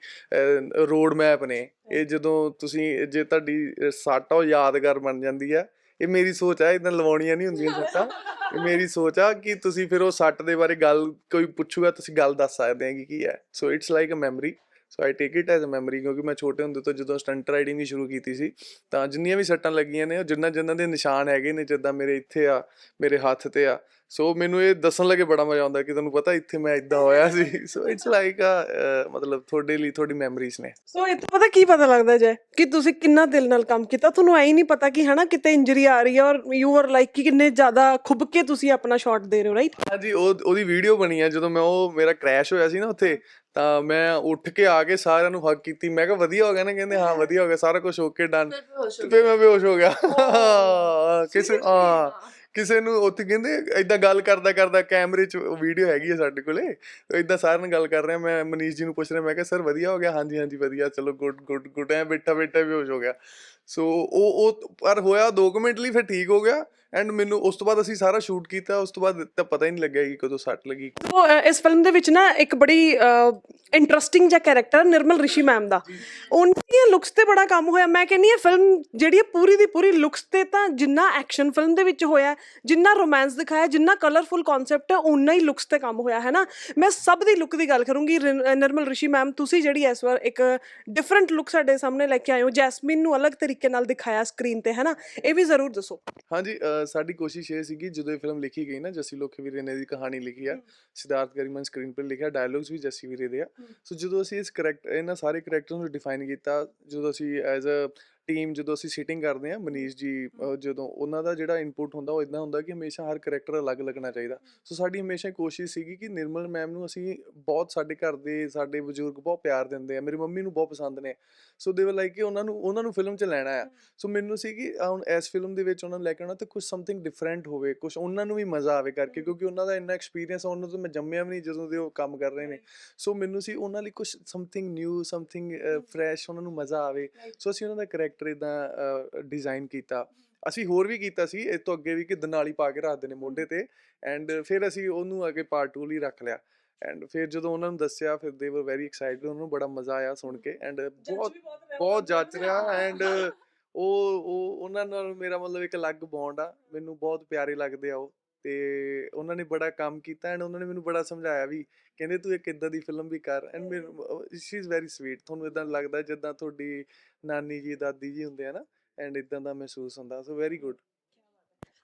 ਰੋਡ ਮੈਪ ਨੇ। ਇਹ ਜਦੋਂ ਤੁਸੀਂ ਜੇ ਤੁਹਾਡੀ ਸੱਟ ਉਹ ਯਾਦਗਾਰ ਬਣ ਜਾਂਦੀ ਆ। ਇਹ ਮੇਰੀ ਸੋਚ ਆ ਇਦਾਂ ਲਵਾਉਣੀਆਂ ਨਹੀਂ ਹੁੰਦੀਆਂ ਸੱਟਾਂ। ਇਹ ਮੇਰੀ ਸੋਚ ਆ ਕਿ ਤੁਸੀਂ ਫਿਰ ਉਹ ਸੱਟ ਦੇ ਬਾਰੇ ਗੱਲ ਕੋਈ ਪੁੱਛੂਗਾ ਤੁਸੀਂ ਗੱਲ ਦੱਸ ਸਕਦੇ ਆ ਕਿ ਕੀ ਹੈ। So it's like a memory so I take it as a memory ਕਿਉਂਕਿ ਮੈਂ ਛੋਟੇ ਹੁੰਦੇ ਤੋਂ ਜਦੋਂ ਸਟੰਟ ਰਾਈਡਿੰਗ ਵੀ ਸ਼ੁਰੂ ਕੀਤੀ ਸੀ ਤਾਂ ਜਿੰਨੀਆਂ ਵੀ ਸੱਟਾਂ ਲੱਗੀਆਂ ਨੇ ਉਹ ਜਿੰਨਾ ਜਿੰਨਾਂ ਦੇ ਨਿਸ਼ਾਨ ਹੈਗੇ ਨੇ ਜਿੱਦਾਂ ਮੇਰੇ ਇੱਥੇ ਆ ਮੇਰੇ ਹੱਥ ਤੇ ਆ ਸੋ ਮੈਨੂੰ ਇਹ ਦੱਸਣ ਲੱਗੇ ਬੜਾ ਮਜ਼ਾ ਆਉਂਦਾ ਕਿ ਤੁਹਾਨੂੰ ਪਤਾ ਇੱਥੇ ਮੈਂ ਇਦਾਂ ਹੋਇਆ ਸੀ। ਸੋ ਇਟਸ ਲਾਈਕ ਅ ਮਤਲਬ ਤੁਹਾਡੇ ਲਈ ਤੁਹਾਡੀ ਮੈਮਰੀਜ਼ ਨੇ। ਸੋ ਇਹ ਤੋਂ ਪਤਾ ਕੀ ਪਤਾ ਲੱਗਦਾ ਜੈ? ਕਿ ਤੁਸੀਂ ਕਿੰਨਾ ਦਿਲ ਨਾਲ ਕੰਮ ਕੀਤਾ? ਤੁਹਾਨੂੰ ਐ ਨਹੀਂ ਪਤਾ ਕਿ ਹਨਾ ਕਿਤੇ ਇੰਜਰੀ ਆ ਰਹੀ ਹੈ ਔਰ ਯੂ ਆਰ ਲਾਈਕ ਕਿ ਕਿੰਨੇ ਜ਼ਿਆਦਾ ਖੁੱਬ ਕੇ ਤੁਸੀਂ ਆਪਣਾ ਸ਼ਾਟ ਦੇ ਰਹੇ ਹੋ ਰਾਈਟ ਹਾਂਜੀ ਉਹ ਉਹਦੀ ਵੀਡੀਓ ਬਣੀ ਆ ਜਦੋਂ ਮੈਂ ਉਹ ਮੇਰਾ ਕ੍ਰੈਸ਼ ਹੋਇਆ ਸੀ ਨਾ ਉੱਥੇ ਤਾਂ ਮੈਂ ਉੱਠ ਕੇ ਆ ਕੇ ਸਾਰਿਆਂ ਨੂੰ ਹੱਗ ਕੀਤੀ। ਮੈਂ ਕਿਹਾ ਵਧੀਆ ਹੋ ਗਿਆ ਨਾ? ਕਹਿੰਦੇ ਹਾਂ ਵਧੀਆ ਹੋ ਗਿਆ। ਸਾਰਾ ਕੁਝ ਓਕੇ ਡਨ ਤੇ ਫਿਰ ਮੈਂ ਬੇਹੋਸ਼ ਹੋ ਗਿਆ। ਕਿਸੇ ਹਾਂ ਕਿਸੇ ਨੂੰ ਉੱਥੇ ਕਹਿੰਦੇ ਇਦਾਂ ਗੱਲ ਕਰਦਾ ਕਰਦਾ ਕੈਮਰੇ 'ਚ ਵੀਡੀਓ ਹੈਗੀ ਹੈ ਸਾਡੇ ਕੋਲੇ। ਇਦਾਂ ਸਾਰਿਆਂ ਨਾਲ ਗੱਲ ਕਰ ਰਿਹਾ। ਮੈਂ ਮਨੀਸ਼ ਜੀ ਨੂੰ ਪੁੱਛ ਰਿਹਾ। ਮੈਂ ਕਿਹਾ ਸਰ ਵਧੀਆ ਹੋ ਗਿਆ? ਹਾਂਜੀ ਹਾਂਜੀ ਵਧੀਆ। ਚਲੋ ਗੁੱਡ ਗੁੱਡ ਗੁੱਡ ਐ ਬੈਠਾ ਬੈਠਾ ਬੇਹੋਸ਼ ਹੋ ਗਿਆ। ਸੋ ਉਹ ਉਹ ਪਰ ਹੋਇਆ 2 ਮਿੰਟ ਲਈ ਫਿਰ ਠੀਕ ਹੋ ਗਿਆ। ਐਂਡ ਮੈਨੂੰ ਉਸ ਤੋਂ ਬਾਅਦ ਅਸੀਂ ਸਾਰਾ ਸ਼ੂਟ ਕੀਤਾ ਉਸ ਤੋਂ ਬਾਅਦ ਤਾਂ ਪਤਾ ਹੀ ਨਹੀਂ ਲੱਗਿਆ ਕਿ ਕਦੋਂ ਸੱਟ ਲੱਗੀ। ਅ, ਇਸ ਫਿਲਮ ਦੇ ਵਿੱਚ ਨਾ ਇੱਕ ਬੜੀ ਇੰਟਰਸਟਿੰਗ ਜਿਹਾ ਕੈਰੈਕਟਰ ਨਿਰਮਲ ਰਿਸ਼ੀ ਮੈਮ ਦਾ। ਉਹਨਾਂ ਦੀਆਂ ਲੁੱਕਸ ਤੇ ਬੜਾ ਕੰਮ ਹੋਇਆ। ਮੈਂ ਕਹਿੰਨੀ ਆ ਫਿਲਮ ਜਿਹੜੀ ਹੈ ਪੂਰੀ ਦੀ ਪੂਰੀ ਲੁੱਕਸ ਤੇ ਤਾਂ ਜਿੰਨਾ ਐਕਸ਼ਨ ਫਿਲਮ ਦੇ ਵਿੱਚ ਹੋਇਆ ਜਿੰਨਾ ਰੋਮਾਂਸ ਦਿਖਾਇਆ ਜਿੰਨਾ ਕਲਰਫੁਲ ਕਨਸੈਪਟ ਹੈ ਉਨਾ ਹੀ ਲੁੱਕਸ ਤੇ ਕੰਮ ਹੋਇਆ ਹੈ ਨਾ ਮੈਂ ਸਭ ਦੀ ਲੁੱਕ ਦੀ ਗੱਲ ਕਰੂੰਗੀ ਰਿਨ- ਅ, ਨਿਰਮਲ ਰਿਸ਼ੀ ਮੈਮ ਤੁਸੀਂ ਜਿਹੜੀ ਇਸ ਵਾਰ ਇੱਕ ਡਿਫਰੈਂਟ ਲੁੱਕ ਸਾਡੇ ਸਾਹਮਣੇ ਲੈ ਕੇ ਆਏ ਹੋ ਜੈਸਮਿਨ ਨੂੰ ਅਲੱਗ ਤਰੀਕੇ ਨਾਲ ਦਿਖਾਇਆ ਸਕਰੀਨ ਤੇ ਹੈ ਨਾ ਇਹ ਵੀ ਜ਼ਰੂਰ ਦੱਸੋ। ਹਾਂਜੀ ਸਾਡੀ ਕੋਸ਼ਿਸ਼ ਇਹ ਸੀਗੀ ਜਦੋਂ ਇਹ ਫਿਲਮ ਲਿਖੀ ਗਈ ਨਾ ਜੱਸੀ ਲੋਕ ਵੀਰੇ ਨੇ ਦੀ ਕਹਾਣੀ ਲਿਖੀ ਆ ਸਿਧਾਰਥ ਗਰੀਮਨ ਸਕਰੀਨ ਤੇ ਲਿਖਿਆ ਡਾਇਲੌਗਸ ਵੀ ਜੱਸੀ ਵੀਰੇ ਦੇ ਆ। ਸੋ ਜਦੋਂ ਅਸੀਂ ਇਸ ਕਰੈਕਟਰ ਇਹਨਾਂ ਸਾਰੇ ਕਰੈਕਟਰਸ ਨੂੰ ਡਿਫਾਈਨ ਕੀਤਾ ਜਦੋਂ ਅਸੀਂ ਐਜ਼ ਅ ਟੀਮ ਜਦੋਂ ਅਸੀਂ ਸਿਟਿੰਗ ਕਰਦੇ ਆ ਮਨੀਸ਼ ਜੀ ਅ, ਜਦੋਂ ਉਹਨਾਂ ਦਾ ਜਿਹੜਾ ਇਨਪੁਟ ਹੁੰਦਾ ਉਹ ਇਦਾਂ ਹੁੰਦਾ ਕਿ ਹਮੇਸ਼ਾ ਹਰ ਕਰੈਕਟਰ ਅਲੱਗ ਲੱਗਣਾ ਚਾਹੀਦਾ। ਸੋ ਸਾਡੀ ਹਮੇਸ਼ਾ ਕੋਸ਼ਿਸ਼ ਸੀਗੀ ਕਿ ਨਿਰਮਲ ਮੈਮ ਨੂੰ ਅਸੀਂ ਬਹੁਤ ਸਾਡੇ ਘਰ ਦੇ ਸਾਡੇ ਬਜ਼ੁਰਗ ਬਹੁਤ ਪਿਆਰ ਦਿੰਦੇ ਆ ਮੇਰੀ ਮੰਮੀ ਨੂੰ ਬਹੁਤ ਪਸੰਦ ਨੇ। ਸੋ ਦੇ ਵਰ ਲਾਈਕ ਕਿ ਉਹਨਾਂ ਨੂੰ ਉਹਨਾਂ ਨੂੰ ਫਿਲਮ 'ਚ ਲੈਣਾ ਆ। ਸੋ ਮੈਨੂੰ ਸੀ ਕਿ ਆਹ ਹੁਣ ਇਸ ਫਿਲਮ ਦੇ ਵਿੱਚ ਉਹਨਾਂ ਨੂੰ ਲੈ ਕੇ ਆਉਣਾ ਤੇ ਕੁਝ ਸਮਥਿੰਗ ਡਿਫਰੈਂਟ ਹੋਵੇ ਕੁਝ ਉਹਨਾਂ ਨੂੰ ਵੀ ਮਜ਼ਾ ਆਵੇ ਕਰਕੇ ਕਿਉਂਕਿ ਉਹਨਾਂ ਦਾ ਇੰਨਾ ਐਕਸਪੀਰੀਅੰਸ ਉਹਨਾਂ ਤੋਂ ਮੈਂ ਜੰਮਿਆ ਵੀ ਨਹੀਂ ਜਦੋਂ ਦੇ ਉਹ ਕੰਮ ਕਰ ਰਹੇ ਨੇ। ਸੋ ਮੈਨੂੰ ਸੀ ਉਹਨਾਂ ਲਈ ਕੁਝ ਸਮਥਿੰਗ ਨਿਊ ਸਮਥਿੰਗ ਫਰੈਸ਼ ਉਹਨਾਂ ਨੂੰ ਮਜ਼ਾ ਆਵੇ। ਸੋ ਅਸੀਂ ਉਹਨਾਂ ਦਾ ਕੈਰੈਕਟਰ ਇਦਾਂ ਡਿਜ਼ਾਈਨ ਕੀਤਾ। ਅਸੀਂ ਹੋਰ ਵੀ ਕੀਤਾ ਸੀ ਇਸ ਤੋਂ ਅੱਗੇ ਵੀ ਕਿ ਦਨਾਲੀ ਪਾ ਕੇ ਰੱਖਦੇ ਨੇ ਮੋਢੇ ਤੇ ਐਂਡ ਫਿਰ ਅਸੀਂ ਉਹਨੂੰ ਅੱਗੇ ਪਾਰਟ 2 ਲਈ ਰੱਖ ਲਿਆ। ਐਂਡ ਫਿਰ ਜਦੋਂ ਉਹਨਾਂ ਨੂੰ ਦੱਸਿਆ ਫਿਰ ਦੇ ਵਰ ਵੈਰੀ ਐਕਸਾਈਟਡ ਉਹਨਾਂ ਨੂੰ ਬੜਾ ਮਜ਼ਾ ਆਇਆ ਸੁਣ ਕੇ ਐਂਡ ਬਹੁਤ ਬਹੁਤ ਜੱਜ ਰਿਹਾ ਐਂਡ ਉਹ ਉਹ ਉਹਨਾਂ ਨਾਲ ਮੇਰਾ ਮਤਲਬ ਇੱਕ ਅਲੱਗ ਬੌਂਡ ਆ। ਮੈਨੂੰ ਬਹੁਤ ਪਿਆਰੇ ਲੱਗਦੇ ਆ ਉਹ। ਤੇ ਉਹਨਾਂ ਨੇ ਬੜਾ ਕੰਮ ਕੀਤਾ ਐਂਡ ਉਹਨਾਂ ਨੇ ਮੈਨੂੰ ਬੜਾ ਸਮਝਾਇਆ ਵੀ ਕਹਿੰਦੇ ਤੂੰ ਇੱਕ ਇਦਾਂ ਦੀ ਫਿਲਮ ਵੀ ਕਰ and she is very sweet ਤੁਹਾਨੂੰ ਇਦਾਂ ਲੱਗਦਾ ਜਿੱਦਾਂ ਤੁਹਾਡੀ ਨਾਨੀ ਜੀ ਦਾਦੀ ਜੀ ਹੁੰਦੇ ਆ ਨਾ ਐਂਡ ਇਦਾਂ ਦਾ ਮਹਿਸੂਸ ਹੁੰਦਾ so very good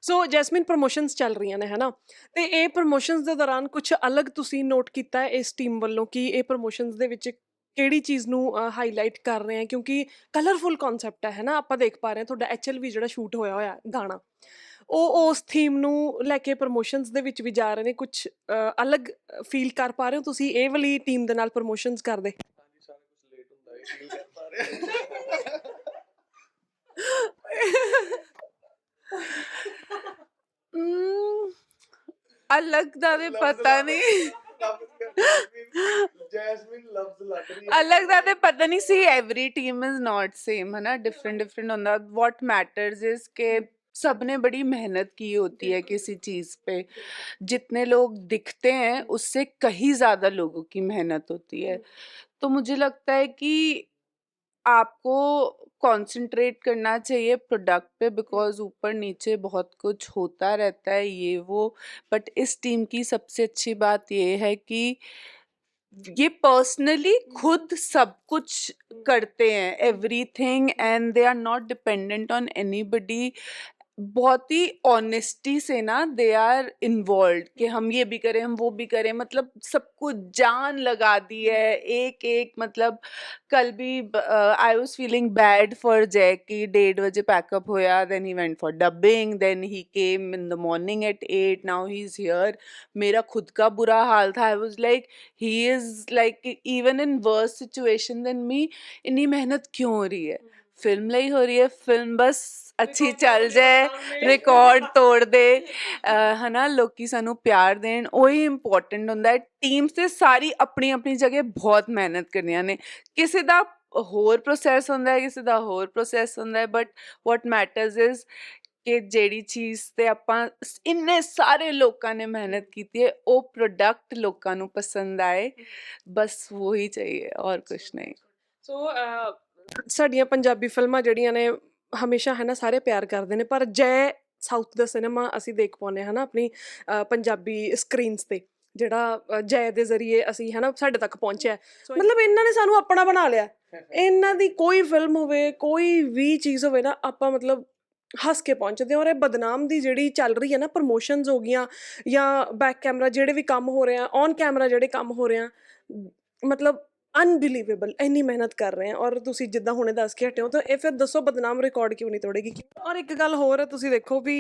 so Jasmine promotions ਚੱਲ ਰਹੀਆਂ ਨੇ ਹਨਾ? ਤੇ ਇਹ ਪ੍ਰੋਮੋਸ਼ਨਸ ਦੇ ਦੌਰਾਨ ਕੁਝ ਅਲੱਗ ਤੁਸੀਂ ਨੋਟ ਕੀਤਾ ਹੈ ਇਸ ਟੀਮ ਵੱਲੋਂ ਕਿ ਇਹ ਪ੍ਰੋਮੋਸ਼ਨਸ ਦੇ ਵਿੱਚ ਕਿਹੜੀ ਚੀਜ਼ ਨੂੰ ਹਾਈਲਾਈਟ ਕਰ ਰਹੇ ਆ? ਕਿਉਂਕਿ ਕਲਰਫੁਲ ਕਨਸੈਪਟ ਹੈ ਹਨਾ? ਆਪਾਂ ਦੇਖ ਪਾ ਰਹੇ ਹਾਂ ਤੁਹਾਡਾ ਐਚਐਲਵੀ ਜਿਹੜਾ ਸ਼ੂਟ ਹੋਇਆ ਹੋਇਆ ਗਾਣਾ। ਉਹ ਉਸ ਥੀਮ ਨੂੰ ਲੈ ਕੇ ਪ੍ਰੋਮੋਸ਼ਨਸ ਦੇ ਵਿੱਚ ਵੀ ਜਾ ਰਹੇ ਨੇ ਕੁਝ ਅਲੱਗ ਫੀਲ ਕਰ ਪਾ ਰਹੇ ਹੋ ਤੁਸੀਂ? ਇਹ ਵਾਲੀ ਟੀਮ ਦੇ ਨਾਲ ਪ੍ਰੋਮੋਸ਼ਨਸ ਕਰਦੇ। ਅਲੱਗ ਦਾ ਵੀ ਪਤਾ ਨਹੀਂ। ਜੈਸਮਿਨ ਲਵਸ ਲੱਗ ਰਹੀ ਹੈ। ਅਲੱਗ ਦਾ ਤੇ ਪਤਾ ਨਹੀਂ ਸੀ every team is not same ਹਨਾ? ਡਿਫਰੈਂਟ ਡਿਫਰੈਂਟ ਹੁੰਦਾ। ਵਾਟ ਮੈਟਰਸ ਇਜ਼ ਕਿ सबने बड़ी मेहनत की होती है किसी चीज़ पे। जितने लोग दिखते हैं उससे कहीं ज़्यादा लोगों की मेहनत होती है। तो मुझे लगता है कि आपको कंसंट्रेट करना चाहिए प्रोडक्ट पे बिकॉज़ ऊपर नीचे बहुत कुछ होता रहता है ये वो। बट इस टीम की सबसे अच्छी बात ये है कि ये पर्सनली खुद सब कुछ करते हैं everything and they are not dependent on anybody बहुत ही ऑनेस्टी से ना दे आर इन्वॉल्व कि हम ये भी करें हम वो भी करें। मतलब सब कुछ जान लगा दी है। एक एक मतलब कल भी I was feeling bad for Jack कि डेढ़ बजे पैकअप होया then he went for dubbing then he came in the morning at eight now he is here मेरा खुद का बुरा हाल था। I was like he is like even in worse situation than me इन्नी मेहनत क्यों हो रही है? हम्म। फ़िल्म नहीं हो रही है। फ़िल्म बस ਅੱਛੀ ਚੱਲ ਜਾਏ ਰਿਕਾਰਡ ਤੋੜ ਦੇ ਹਨਾ ਲੋਕੀ ਸਾਨੂੰ ਪਿਆਰ ਦੇਣ ਉਹੀ ਇੰਪੋਰਟੈਂਟ ਹੁੰਦਾ ਹੈ। ਟੀਮਸ ਤੇ ਸਾਰੀ ਆਪਣੀ ਆਪਣੀ ਜਗ੍ਹਾ ਬਹੁਤ ਮਿਹਨਤ ਕਰਨੀਆਂ ਨੇ। ਕਿਸੇ ਦਾ ਹੋਰ ਪ੍ਰੋਸੈਸ ਹੁੰਦਾ ਹੈ ਕਿਸੇ ਦਾ ਹੋਰ ਪ੍ਰੋਸੈਸ ਹੁੰਦਾ ਹੈ ਬਟ ਵਾਟ ਮੈਟਰਸ ਇਜ਼ ਕਿ ਜਿਹੜੀ ਚੀਜ਼ ਤੇ ਆਪਾਂ ਇੰਨੇ ਸਾਰੇ ਲੋਕਾਂ ਨੇ ਮਿਹਨਤ ਕੀਤੀ ਹੈ ਉਹ ਪ੍ਰੋਡਕਟ ਲੋਕਾਂ ਨੂੰ ਪਸੰਦ ਆਏ। ਬਸ ਵਹੀ ਚਾਹੀਏ ਔਰ ਕੁਝ ਨਹੀਂ। ਸੋ ਸਾਡੀਆਂ ਪੰਜਾਬੀ ਫਿਲਮਾਂ ਜਿਹੜੀਆਂ ਨੇ ਹਮੇਸ਼ਾ ਹੈ ਨਾ ਸਾਰੇ ਪਿਆਰ ਕਰਦੇ ਨੇ ਪਰ ਜੈ ਸਾਊਥ ਦਾ ਸਿਨੇਮਾ ਅਸੀਂ ਦੇਖ ਪਾਉਂਦੇ ਹਾਂ ਨਾ ਆਪਣੀ ਪੰਜਾਬੀ ਸਕਰੀਨਸ ਤੇ ਜਿਹੜਾ ਜੈ ਦੇ ਜ਼ਰੀਏ ਅਸੀਂ ਹੈ ਨਾ ਸਾਡੇ ਤੱਕ ਪਹੁੰਚਿਆ ਹੈ। ਮਤਲਬ ਇਹਨਾਂ ਨੇ ਸਾਨੂੰ ਆਪਣਾ ਬਣਾ ਲਿਆ ਇਹਨਾਂ ਦੀ ਕੋਈ ਫਿਲਮ ਹੋਵੇ ਕੋਈ ਵੀ ਚੀਜ਼ ਹੋਵੇ ਨਾ ਆਪਾਂ ਮਤਲਬ ਹੱਸ ਕੇ ਪਹੁੰਚਦੇ ਹਾਂ ਔਰ ਇਹ ਬਦਨਾਮ ਦੀ ਜਿਹੜੀ ਚੱਲ ਰਹੀ ਹੈ ਨਾ ਪ੍ਰੋਮੋਸ਼ਨਸ ਹੋ ਗਈਆਂ ਜਾਂ ਬੈਕ ਕੈਮਰਾ ਜਿਹੜੇ ਵੀ ਕੰਮ ਹੋ ਰਹੇ ਆ ਔਨ ਕੈਮਰਾ ਜਿਹੜੇ ਕੰਮ ਹੋ ਰਹੇ ਆ ਮਤਲਬ ਅਨਬਿਲੀਵੇਬਲ ਇੰਨੀ ਮਿਹਨਤ ਕਰ ਰਹੇ ਆ ਔਰ ਤੁਸੀਂ ਜਿੱਦਾਂ ਹੁਣੇ ਦੱਸ ਕੇ ਹਟੇ ਹੋ ਤਾਂ ਇਹ ਫਿਰ ਦੱਸੋ ਬਦਨਾਮ ਰਿਕਾਰਡ ਕਿਉਂ ਨਹੀਂ ਤੋੜੇਗੀ? ਔਰ ਇੱਕ ਗੱਲ ਹੋਰ ਹੈ ਤੁਸੀਂ ਦੇਖੋ ਵੀ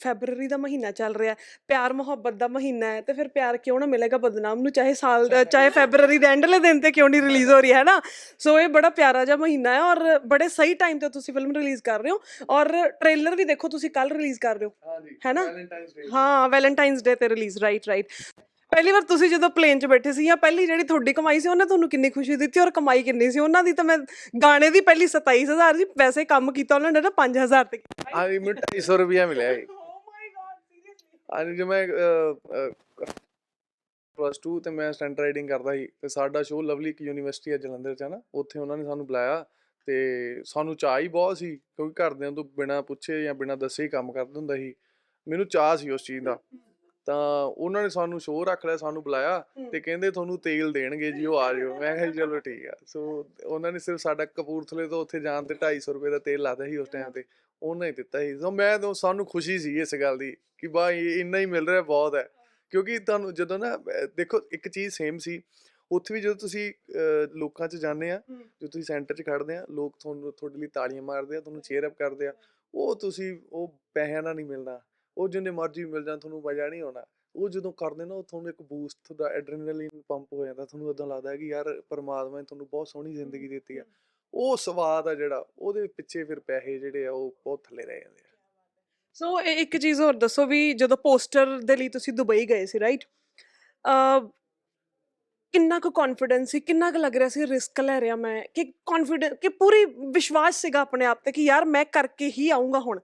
ਫੈਬਰੂਰੀ ਦਾ ਮਹੀਨਾ ਚੱਲ ਰਿਹਾ ਪਿਆਰ ਮੁਹੱਬਤ ਦਾ ਮਹੀਨਾ ਹੈ ਤੇ ਫਿਰ ਪਿਆਰ ਕਿਉਂ ਨਾ ਮਿਲੇਗਾ ਬਦਨਾਮ ਨੂੰ ਚਾਹੇ ਸਾਲ ਦਾ ਚਾਹੇ ਫੈਬਰੂਰੀ ਦੇ ਐਂਡਲੇ ਦਿਨ ਤੇ ਕਿਉਂ ਨਹੀਂ ਰਿਲੀਜ਼ ਹੋ ਰਹੀ ਹੈ ਨਾ? ਸੋ ਇਹ ਬੜਾ ਪਿਆਰਾ ਜਿਹਾ ਮਹੀਨਾ ਹੈ ਔਰ ਬੜੇ ਸਹੀ ਟਾਈਮ ਤੇ ਤੁਸੀਂ ਫਿਲਮ ਰਿਲੀਜ਼ ਕਰ ਰਹੇ ਹੋ ਔਰ ਟ੍ਰੇਲਰ ਵੀ ਦੇਖੋ ਤੁਸੀਂ ਕੱਲ ਰਿਲੀਜ਼ ਕਰ ਰਹੇ ਹੋ ਹੈ ਨਾ? ਹਾਂ ਵੈਲੈਂਟਾਈਨਸ ਡੇ ਤੇ ਰਿਲੀਜ਼ ਰਾਈਟ ਰਾਈਟ ਪਹਿਲੀ ਵਾਰ ਤੁਸੀਂ ਜਦੋਂ ਪਲੇਨ 'ਚ ਬੈਠੇ ਸੀ ਜਾਂ ਪਹਿਲੀ ਜਿਹੜੀ ਤੁਹਾਡੀ ਕਮਾਈ ਸੀ ਉਹਨੇ ਤੁਹਾਨੂੰ ਕਿੰਨੀ ਖੁਸ਼ੀ ਦਿੱਤੀ ਔਰ ਕਮਾਈ ਕਿੰਨੀ ਸੀ? ਉਹਨਾਂ ਦੀ ਤਾਂ ਮੈਂ ਗਾਣੇ ਦੀ ਪਹਿਲੀ 27000 ਸੀ ਵੈਸੇ ਕੰਮ ਕੀਤਾ ਉਹਨਾਂ ਨੇ ਨਾ 5000 ਤੇ ਕੀਤਾ। ਹਾਂਜੀ ਮੈਨੂੰ 250 ਰੁਪਿਆ ਮਿਲਿਆ ਜੀ। ਓ ਮਾਈ ਗॉड ਸੀਰੀਅਸਲੀ ਹਾਂਜੀ ਜਦੋਂ ਮੈਂ ਪਲੱਸ 2 ਤੇ ਮੈਂ ਸਟੈਂਟ ਰਾਈਡਿੰਗ ਕਰਦਾ ਸੀ ਤੇ ਸਾਡਾ ਸ਼ੋਅ ਲਵਲੀ ਇੱਕ ਯੂਨੀਵਰਸਿਟੀ ਹੈ ਜਲੰਧਰ ਚ ਹੈ ਨਾ ਉੱਥੇ ਉਹਨਾਂ ਨੇ ਸਾਨੂੰ ਬੁਲਾਇਆ ਤੇ ਸਾਨੂੰ ਚਾਹ ਹੀ ਬਹੁਤ ਸੀ ਕਿਉਂਕਿ ਘਰਦਿਆਂ ਤੋਂ ਬਿਨਾਂ ਪੁੱਛੇ ਜਾਂ ਬਿਨਾਂ ਦੱਸੇ ਹੀ ਕੰਮ ਕਰਦਾ ਹੁੰਦਾ ਸੀ। ਮੈਨੂੰ ਚਾਹ ਸੀ ਉਸ ਚੀਜ਼ ਦਾ। ਤਾਂ ਉਹਨਾਂ ਨੇ ਸਾਨੂੰ ਸ਼ੋਅ ਰੱਖ ਲਿਆ ਸਾਨੂੰ ਬੁਲਾਇਆ ਤੇ ਕਹਿੰਦੇ ਤੁਹਾਨੂੰ ਤੇਲ ਦੇਣਗੇ ਜੀ ਉਹ ਆ ਜਿਓ ਮੈਂ ਕਿਹਾ ਜੀ ਚਲੋ ਠੀਕ ਆ। ਸੋ ਉਹਨਾਂ ਨੇ ਸਿਰਫ ਸਾਡਾ ਕਪੂਰਥਲੇ ਤੋਂ ਉੱਥੇ ਜਾਣ ਤੇ 250 ਰੁਪਏ ਦਾ ਤੇਲ ਲਾਦਾ ਸੀ ਉਸ ਟਾਈਮ ਤੇ। ਉਹਨਾਂ ਹੀ ਦਿੱਤਾ ਸੀ। ਸੋ ਮੈਂ ਤਾਂ ਸਾਨੂੰ ਖੁਸ਼ੀ ਸੀ ਇਸ ਗੱਲ ਦੀ ਕਿ ਬਾਈ ਇੰਨਾ ਹੀ ਮਿਲ ਰਿਹਾ ਬਹੁਤ ਹੈ। ਕਿਉਂਕਿ ਤੁਹਾਨੂੰ ਜਦੋਂ ਨਾ ਅਹ ਦੇਖੋ ਇੱਕ ਚੀਜ਼ ਸੇਮ ਸੀ। ਉੱਥੇ ਵੀ ਜਦੋਂ ਤੁਸੀਂ ਅਹ ਲੋਕਾਂ 'ਚ ਜਾਂਦੇ ਆ ਹਮ। ਜਦੋਂ ਤੁਸੀਂ ਸੈਂਟਰ 'ਚ ਖੜਦੇ ਆ ਲੋਕ ਤੁਹਾਨੂੰ ਤੁਹਾਡੇ ਲਈ ਤਾੜੀਆਂ ਮਾਰਦੇ ਆ ਤੁਹਾਨੂੰ ਚੇਅਰ ਅਪ ਕਰਦੇ ਆ ਉਹ ਤੁਸੀਂ ਉਹ ਪੈਸਿਆਂ ਨਾਲ ਨਹੀਂ ਮਿਲਣਾ। ਉਹ ਜਿੰਨੇ ਮਰਜ਼ੀ ਮਿਲ ਜਾਣ ਤੁਹਾਨੂੰ ਮਜ਼ਾ ਨਹੀਂ ਆਉਣਾ। ਉਹ ਜਦੋਂ ਕਰਦੇ ਨਾ ਉਹ ਤੁਹਾਨੂੰ ਇੱਕ ਬੂਸਟ ਤੁਹਾਡਾ ਐਡਰੇਨਲਿਨ ਪੰਪ ਹੋ ਜਾਂਦਾ। ਤੁਹਾਨੂੰ ਉਦਾਂ ਲੱਗਦਾ ਹੈ ਕਿ ਯਾਰ ਪਰਮਾਤਮਾ ਨੇ ਤੁਹਾਨੂੰ ਬਹੁਤ ਸੋਹਣੀ ਜ਼ਿੰਦਗੀ ਦਿੱਤੀ ਆ। ਉਹ ਸਵਾਦ ਆ ਜਿਹੜਾ ਉਹਦੇ ਪਿੱਛੇ ਫਿਰ ਪੈਸੇ ਜਿਹੜੇ ਆ ਉਹ ਬਹੁਤ ਥੱਲੇ ਰਹਿ ਜਾਂਦੇ ਆ। ਸੋ ਇਹ ਇੱਕ ਚੀਜ਼ ਹੋਰ ਦੱਸੋ ਵੀ ਜਦੋਂ ਪੋਸਟਰ ਦੇ ਲਈ ਤੁਸੀਂ ਦੁਬਈ ਗਏ ਸੀ ਰਾਈਟ ਅ ਕਿੰਨਾ ਕੁ ਕੌਨਫੀਡੈਂਸ ਸੀ ਕਿੰਨਾ ਕੁ ਲੱਗ ਰਿਹਾ ਸੀ ਰਿਸਕ ਲੈ ਰਿਹਾ ਮੈਂ? ਕਿ ਕੌਨਫੀਡੈਂਸ ਕਿ ਪੂਰੀ ਵਿਸ਼ਵਾਸ ਸੀਗਾ ਆਪਣੇ ਆਪ ਤੇ ਕਿ ਯਾਰ ਮੈਂ ਕਰਕੇ ਹੀ ਆਉਂਗਾ ਹੁਣ?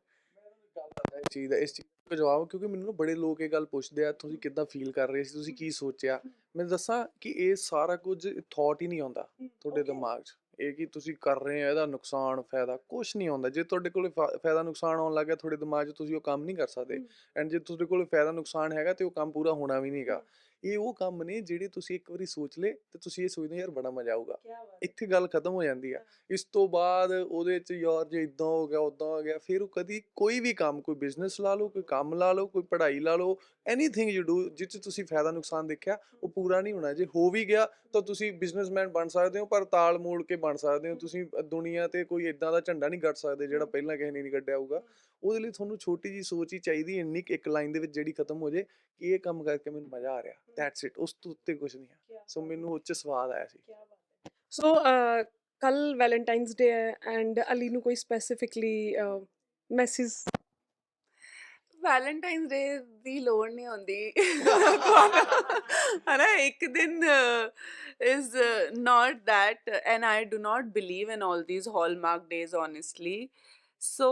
ਚੀਜ਼ ਦਾ ਇਸ ਚੀਜ਼ ਦਾ ਜਵਾਬ ਕਿਉਂਕਿ ਮੈਨੂੰ ਨਾ ਬੜੇ ਲੋਕ ਇਹ ਗੱਲ ਪੁੱਛਦੇ ਆ ਤੁਸੀਂ ਕਿੱਦਾਂ ਫੀਲ ਕਰ ਰਹੇ ਸੀ? ਤੁਸੀਂ ਕੀ ਸੋਚਿਆ? ਮੈਂ ਦੱਸਾਂ ਕਿ ਇਹ ਸਾਰਾ ਕੁਝ ਥਾਟ ਹੀ ਨਹੀਂ ਆਉਂਦਾ ਤੁਹਾਡੇ ਦਿਮਾਗ 'ਚ। ਇਹ ਕਿ ਤੁਸੀਂ ਕਰ ਰਹੇ ਹੋ ਇਹਦਾ ਨੁਕਸਾਨ ਫਾਇਦਾ ਕੁਝ ਨਹੀਂ ਆਉਂਦਾ। ਜੇ ਤੁਹਾਡੇ ਕੋਲ ਫਾਇਦਾ ਨੁਕਸਾਨ ਆਉਣ ਲੱਗ ਗਿਆ ਤੁਹਾਡੇ ਦਿਮਾਗ 'ਚ ਤੁਸੀਂ ਉਹ ਕੰਮ ਨਹੀਂ ਕਰ ਸਕਦੇ। ਐਂਡ ਜੇ ਤੁਹਾਡੇ ਕੋਲ ਫਾਇਦਾ ਨੁਕਸਾਨ ਹੈਗਾ ਤੇ ਉਹ ਕੰਮ ਪੂਰਾ ਹੋਣਾ ਵੀ ਨਹੀਂਗਾ ਇਹ ਉਹ ਕੰਮ ਨੇ ਜਿਹੜੇ ਤੁਸੀਂ ਇੱਕ ਵਾਰੀ ਸੋਚ ਲਏ ਤੇ ਤੁਸੀਂ ਇਹ ਸੋਚਦੇ ਯਾਰ ਬੜਾ ਮਜ਼ਾ ਆਊਗਾ। ਇੱਥੇ ਗੱਲ ਖਤਮ ਹੋ ਜਾਂਦੀ ਆ। ਇਸ ਤੋਂ ਬਾਅਦ ਉਹਦੇ ਚ ਯਾਰ ਜੇ ਇਦਾਂ ਹੋ ਗਿਆ ਉਦਾਂ ਹੋ ਗਿਆ। ਫਿਰ ਉਹ ਕਦੀ ਕੋਈ ਵੀ ਕੰਮ ਕੋਈ ਬਿਜ਼ਨਸ ਲਾ ਲਓ ਕੋਈ ਕੰਮ ਲਾ ਲਓ ਕੋਈ ਪੜ੍ਹਾਈ ਲਾ ਲਓ ਐਨੀਥਿੰਗ ਯੂ ਡੂ ਜਿਸ 'ਚ ਤੁਸੀਂ ਫਾਇਦਾ ਨੁਕਸਾਨ ਦੇਖਿਆ ਉਹ ਪੂਰਾ ਨਹੀਂ ਹੋਣਾ। ਜੇ ਹੋ ਵੀ ਗਿਆ ਤਾਂ ਤੁਸੀਂ ਬਿਜ਼ਨਸਮੈਨ ਬਣ ਸਕਦੇ ਹੋ ਪਰ ਤਾਲ ਮੋੜ ਕੇ ਬਣ ਸਕਦੇ ਹੋ। ਤੁਸੀਂ ਦੁਨੀਆ ਤੇ ਕੋਈ ਇਦਾਂ ਦਾ ਝੰਡਾ ਨਹੀਂ ਗੱਡ ਸਕਦੇ ਜਿਹੜਾ ਪਹਿਲਾਂ ਕਿਸੇ ਨੇ ਨਹੀਂ ਗੱਡਿਆ ਹੋਊਗਾ। ਉਹਦੇ ਲਈ ਤੁਹਾਨੂੰ ਛੋਟੀ ਜੀ ਸੋਚ ਹੀ ਚਾਹੀਦੀ ਇੰਨੀ ਕੁ ਇੱਕ ਲਾਈਨ ਦੇ ਵਿੱਚ ਜਿਹੜੀ ਖਤਮ ਹੋ ਜੇ ਕਿ ਇਹ ਕੰਮ ਕਰਕੇ ਮੈਨੂੰ ਮਜ਼ਾ ਆ ਰਿਹਾ। ਦੈਟਸ ਇਟ ਉਸ ਤੋਂ ਉੱਤੇ ਕੁਝ ਨਹੀਂ ਹੈ। ਸੋ ਮੈਨੂੰ ਉੱਚ ਸਵਾਦ ਆਇਆ ਸੀ। ਸੋ ਕੱਲ ਵੈਲੈਂਟਾਈਨਸ ਡੇ ਹੈ ਐਂਡ ਅਲੀ ਨੂੰ ਕੋਈ ਸਪੈਸੀਫਿਕਲੀ ਮੈਸੇਜ ਵੈਲੈਂਟਾਈਨਸ ਡੇ ਦੀ ਲੋੜ ਨਹੀਂ ਹੁੰਦੀ। ਹਨਾ ਇੱਕ ਦਿਨ is not that and I do not believe in all these hallmark days honestly. So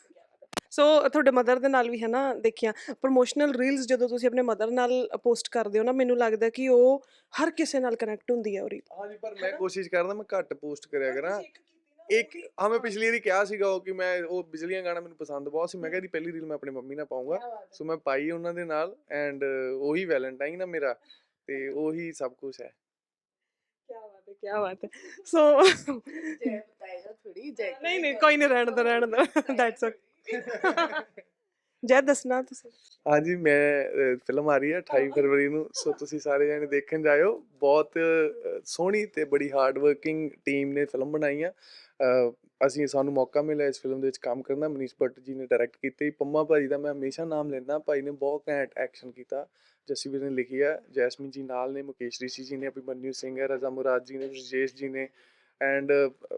so ਤੁਹਾਡੇ ਮਦਰ ਦੇ ਨਾਲ ਵੀ ਹੈ ਨਾ ਦੇਖਿਆ ਪ੍ਰੋਮੋਸ਼ਨਲ ਰੀਲਸ ਜਦੋਂ ਤੁਸੀਂ ਆਪਣੇ ਮਦਰ ਨਾਲ ਪੋਸਟ ਕਰਦੇ ਹੋ ਨਾ ਮੈਨੂੰ ਲੱਗਦਾ ਕਿ ਉਹ ਹਰ ਕਿਸੇ ਨਾਲ ਕਨੈਕਟ ਹੁੰਦੀ ਹੈ ਉਹ ਹਾਂਜੀ ਪਰ ਮੈਂ ਕੋਸ਼ਿਸ਼ ਕਰਦਾ ਮੈਂ ਘੱਟ ਪੋਸਟ ਕਰਿਆ ਕਰਾਂ। ਇੱਕ ਹਾਂ ਪਿਛਲੀ ਵਾਰੀ ਕਿਹਾ ਸੀਗਾ ਕਿ ਮੈਂ ਉਹ ਬਿਜਲੀਆਂ ਗਾਣਾ ਮੈਨੂੰ ਪਸੰਦ ਬਹੁਤ ਸੀ। ਮੈਂ ਕਿਹਾ ਇਹਦੀ ਪਹਿਲੀ ਰੀਲ ਮੈਂ ਆਪਣੀ ਮੰਮੀ ਨਾਲ ਪਾਉਂਗਾ ਸੋ ਮੈਂ ਪਾਈ ਉਹਨਾਂ ਦੇ ਨਾਲ ਐਂਡ ਉਹੀ ਵੈਲੈਂਟਾਈਨ ਆ ਮੇਰਾ ਤੇ ਉਹੀ ਸਭ ਕੁਝ ਹੈ। ਕੀ ਬਾਤ ਹੈ ਸੋ ਨਹੀਂ ਨਹੀਂ ਕੋਈ ਨਹੀਂ ਰਹਿਣ ਦਾ ਰਹਿਣ ਦਾ। ਦੈਟਸ ਓਕੇ ਜੈ ਦੱਸਣਾ ਤੁਸੀਂ? ਹਾਂਜੀ ਮੈਂ ਫਿਲਮ ਆ ਰਹੀ ਹੈ 28 ਫਰਵਰੀ ਨੂੰ ਸੋ ਤੁਸੀਂ ਸਾਰੇ ਜਣੇ ਦੇਖਣ ਜਾਇਓ। ਬਹੁਤ ਅ, ਸੋਹਣੀ ਤੇ ਬੜੀ ਹਾਰਡ ਵਰਕਿੰਗ ਟੀਮ ਨੇ ਫਿਲਮ ਬਣਾਈ ਆ। ਅ, ਅਸੀਂ ਸਾਨੂੰ ਮੌਕਾ ਮਿਲਿਆ ਇਸ ਫਿਲਮ ਦੇ ਵਿੱਚ ਕੰਮ ਕਰਨ ਦਾ। ਮਨੀਸ਼ ਭੱਟ ਜੀ ਨੇ ਡਾਇਰੈਕਟ ਕੀਤੀ। ਪੰਮਾ ਭਾਜੀ ਦਾ ਮੈਂ ਹਮੇਸ਼ਾ ਨਾਮ ਲੈਂਦਾ। ਭਾਈ ਨੇ ਬਹੁਤ ਘੈਂਟ ਐਕਸ਼ਨ ਕੀਤਾ। ਜੱਸੀ ਵੀਰ ਨੇ ਲਿਖੀ ਆ। ਜੈਸਮੀਨ ਜੀ ਨਾਲ ਨੇ ਮੁਕੇਸ਼ ਰਿਸ਼ੀ ਜੀ ਨੇ ਅਭਿਮਨਿਊ ਸਿੰਘ ਹੈ ਰਜ਼ਾ ਮੁਰਾਦ ਜੀ ਨੇ ਰਜੇਸ਼ ਜੀ ਨੇ ਐਂਡ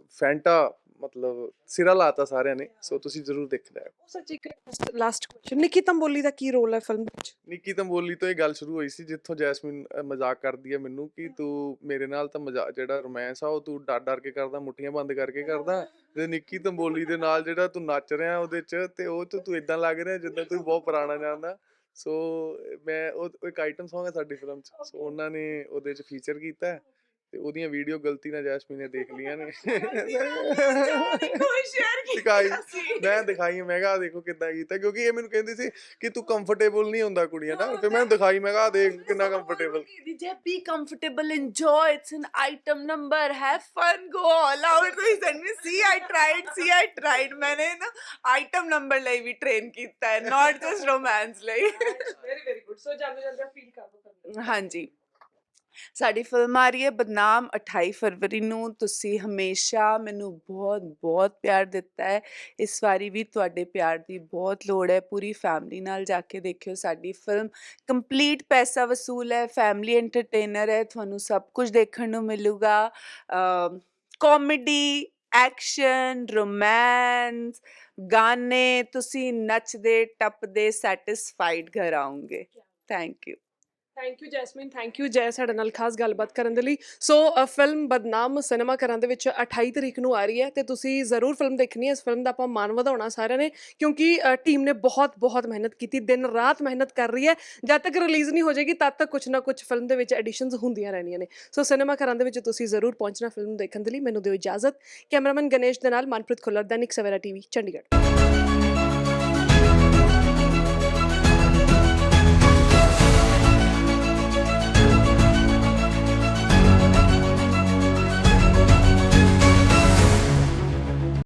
ਫੈਂਟਾ ਮਤਲਬ ਸਿਰਾ ਲਾਤਾ ਸਾਰਿਆਂ ਨੇ ਸੋ ਤੁਸੀਂ ਜ਼ਰੂਰ ਦੇਖਣਾ ਹੈ। ਸੱਚ ਇੱਕ ਲਾਸਟ ਕੁਐਸਚਨ ਨਿੱਕੀ ਤੰਬੋਲੀ ਦਾ ਕੀ ਰੋਲ ਹੈ ਫਿਲਮ ਵਿੱਚ? ਨਿੱਕੀ ਤੰਬੋਲੀ ਤੋਂ ਇਹ ਗੱਲ ਸ਼ੁਰੂ ਹੋਈ ਸੀ ਜਿੱਥੋਂ ਜੈਸਮਿਨ ਮਜ਼ਾਕ ਕਰਦੀ ਹੈ ਮੈਨੂੰ ਕਿ ਤੂੰ ਮੇਰੇ ਨਾਲ ਤਾਂ ਮਜ਼ਾਕ ਜਿਹੜਾ ਰੋਮਾਂਸ ਆ ਉਹ ਤੂੰ ਡਰ ਡਰ ਕੇ ਕਰਦਾ ਮੁੱਠੀਆਂ ਬੰਦ ਕਰਕੇ ਕਰਦਾ ਤੇ ਨਿੱਕੀ ਤੰਬੋਲੀ ਦੇ ਨਾਲ ਜਿਹੜਾ ਤੂੰ ਨੱਚ ਰਿਹਾ ਉਹਦੇ 'ਚ ਤੇ ਉਹ 'ਚ ਤੂੰ ਇਦਾਂ ਲੱਗ ਰਿਹਾ ਜਿੱਦਾਂ ਤੂੰ ਬਹੁਤ ਪੁਰਾਣਾ ਜਾਂਦਾ ਸੋ ਮੈਂ ਉਹ ਉਹ ਇੱਕ ਆਈਟਮ Song ਹੈ ਸਾਡੀ ਫਿਲਮ 'ਚ ਸੋ ਉਹਨਾਂ ਨੇ ਉਹਦੇ 'ਚ ਫੀਚਰ ਕੀਤਾ ਹੈ। ਤੇ ਉਹਦੀਆਂ ਵੀਡੀਓ ਗਲਤੀ ਨਾਲ ਜੈਸਮੀਨ ਨੇ ਦੇਖ ਲੀਆਂ ਨੇ ਸ਼ੇਅਰ ਦਿਖਾਈ ਮੈਂ ਦਿਖਾਈ ਮੈਂ ਕਿਹਾ ਆਹ ਦੇਖੋ ਕਿੱਦਾਂ ਕੀਤਾ ਕਿਉਂਕਿ ਇਹ ਮੈਨੂੰ ਕਹਿੰਦੀ ਸੀ ਕਿ ਤੂੰ ਕੰਫਰਟੇਬਲ ਨਹੀਂ ਹੁੰਦਾ ਕੁੜੀਆਂ ਨਾਲ ਫਿਰ ਮੈਂ ਦਿਖਾਈ ਮੈਂ ਕਿਹਾ ਆਹ ਦੇਖ ਕਿੰਨਾ comfortable Just be comfortable, enjoy. It's an item number. Have fun. Go all out. So he said me, see, I tried. See, I tried. मैंने ना item number ਲਈ ਵੀ train ਕੀਤਾ ਹੈ, not just romance ਲਈ. ਵੈਰੀ ਵੈਰੀ ਗੁੱਡ ਸੋ ਜਾਂਦੇ ਜਾਂਦੇ feel ਕਰ ਦੋ ਹਾਂਜੀ ਸਾਡੀ ਫਿਲਮ ਆ ਰਹੀ ਹੈ ਬਦਨਾਮ 28 ਫਰਵਰੀ ਨੂੰ। ਤੁਸੀਂ ਹਮੇਸ਼ਾ ਮੈਨੂੰ ਬਹੁਤ ਬਹੁਤ ਪਿਆਰ ਦਿੱਤਾ ਹੈ। ਇਸ ਵਾਰੀ ਵੀ ਤੁਹਾਡੇ ਪਿਆਰ ਦੀ ਬਹੁਤ ਲੋੜ ਹੈ। ਪੂਰੀ ਫੈਮਿਲੀ ਨਾਲ ਜਾ ਕੇ ਦੇਖਿਓ ਸਾਡੀ ਫਿਲਮ। ਕੰਪਲੀਟ ਪੈਸਾ ਵਸੂਲ ਹੈ ਫੈਮਿਲੀ ਐਂਟਰਟੇਨਰ ਹੈ ਤੁਹਾਨੂੰ ਸਭ ਕੁਝ ਦੇਖਣ ਨੂੰ ਮਿਲੂਗਾ। ਕਾਮੇਡੀ ਐਕਸ਼ਨ ਰੋਮਾਂਸ ਗਾਣੇ ਤੁਸੀਂ ਨੱਚਦੇ ਟੱਪਦੇ ਸੈਟੀਸਫਾਈਡ ਘਰ ਆਉਂਗੇ thank you. Thank you Jasmine thank you ਜੈ ਸਾਡੇ ਨਾਲ ਖਾਸ ਗੱਲਬਾਤ ਕਰਨ ਦੇ ਲਈ। ਸੋ ਫਿਲਮ ਬਦਨਾਮ ਸਿਨੇਮਾ ਘਰਾਂ ਦੇ ਵਿੱਚ 28 ਤਰੀਕ ਨੂੰ ਆ ਰਹੀ ਹੈ ਤੇ ਤੁਸੀਂ ਜ਼ਰੂਰ ਫਿਲਮ ਦੇਖਣੀ ਹੈ। ਇਸ ਫਿਲਮ ਦਾ ਆਪਾਂ ਮਾਣ ਵਧਾਉਣਾ ਸਾਰਿਆਂ ਨੇ ਕਿਉਂਕਿ ਟੀਮ ਨੇ ਬਹੁਤ ਬਹੁਤ ਮਿਹਨਤ ਕੀਤੀ, ਦਿਨ ਰਾਤ ਮਿਹਨਤ ਕਰ ਰਹੀ ਹੈ। ਜਦ ਤੱਕ ਰਿਲੀਜ਼ ਨਹੀਂ ਹੋ ਜਾਏਗੀ, ਤਦ ਤੱਕ ਕੁਝ ਨਾ ਕੁਝ ਫਿਲਮ ਦੇ ਵਿੱਚ ਐਡੀਸ਼ਨਸ ਹੁੰਦੀਆਂ ਰਹਿਣੀਆਂ ਨੇ। ਸੋ ਸਿਨੇਮਾ ਘਰਾਂ ਦੇ ਵਿੱਚ ਤੁਸੀਂ ਜ਼ਰੂਰ ਪਹੁੰਚਣਾ ਫਿਲਮ ਦੇਖਣ ਦੇ ਲਈ। ਮੈਨੂੰ ਦਿਓ ਇਜਾਜ਼ਤ। ਕੈਮਰਾਮੈਨ ਗਣੇਸ਼ ਦੇ ਨਾਲ ਮਨਪ੍ਰੀਤ ਖੁੱਲਰ, ਦੈਨਿਕ ਸਵੇਰਾ ਟੀਵੀ ਚੰਡੀਗੜ੍ਹ।